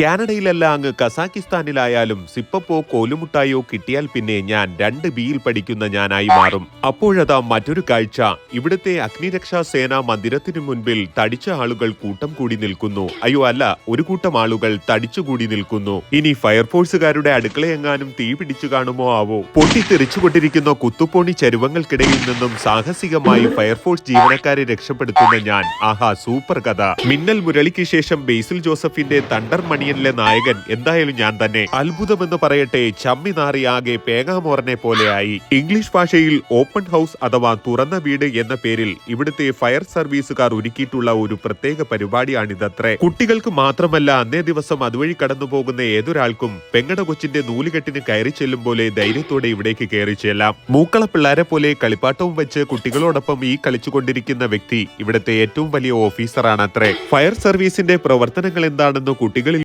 കാനഡയിലല്ല അങ്ങ് കസാക്കിസ്ഥാനിലായാലും സിപ്പപ്പോ കോലുമുട്ടായോ കിട്ടിയാൽ പിന്നെ ഞാൻ രണ്ട് ബിയിൽ പഠിക്കുന്ന ഞാനായി മാറും. അപ്പോഴതാ മറ്റൊരു കാഴ്ച. ഇവിടുത്തെ അഗ്നിരക്ഷാ സേനാ മന്ദിരത്തിനു മുൻപിൽ തടിച്ച ആളുകൾ കൂട്ടം കൂടി നിൽക്കുന്നു. അയ്യോ അല്ല ഒരു കൂട്ടം ആളുകൾ തടിച്ചുകൂടി നിൽക്കുന്നു. ഇനി ഫയർഫോഴ്സുകാരുടെ അടുക്കളയെങ്ങാനും തീ പിടിച്ചു കാണുമോ ആവോ? പൊട്ടിത്തെറിച്ചുകൊണ്ടിരിക്കുന്ന കുത്തുപോണി ചരുവങ്ങൾക്കിടയിൽ നിന്നും സാഹസികമായി ഫയർഫോഴ്സ് ജീവനക്കാരെ രക്ഷപ്പെടുത്തുന്ന ഞാൻ. ആഹാ സൂപ്പർ കഥ. മിന്നൽ മുരളിക്ക് ശേഷം ബേസിൽ ജോസഫിന്റെ തണ്ടർ മണിയനിലെ നായകൻ എന്തായാലും ഞാൻ തന്നെ. അത്ഭുതമെന്ന് പറയട്ടെ ചമ്മി നാറി ആകെ പേങ്ങാമോറനെ പോലെയായി. ഇംഗ്ലീഷ് ഭാഷയിൽ ഓപ്പൺ ഹൗസ് അഥവാ തുറന്ന വീട് എന്ന പേരിൽ ഇവിടുത്തെ ഫയർ സർവീസുകാർ ഒരുക്കിയിട്ടുള്ള ഒരു പ്രത്യേക പരിപാടിയാണിതത്രേ. കുട്ടികൾക്ക് മാത്രമല്ല അന്നേ ദിവസം അതുവഴി കടന്നു പോകുന്ന ഏതൊരാൾക്കും പെങ്ങട കൊച്ചിന്റെ നൂലുകെട്ടിന് കയറി ചെല്ലും പോലെ ധൈര്യത്തോടെ ഇവിടേക്ക് കയറി ചെല്ലാം. മൂക്കള പിള്ളേരെ പോലെ കളിപ്പാട്ടവും വെച്ച് കുട്ടികളോടൊപ്പം ഈ കളിച്ചുകൊണ്ടിരിക്കുന്ന വ്യക്തി ഇവിടുത്തെ ഏറ്റവും വലിയ ഓഫീസറാണ് അത്രേ ഫയർ സർവീസിന്റെ പ്രവർത്തനങ്ങൾ എന്താണെന്ന് കുട്ടികളിൽ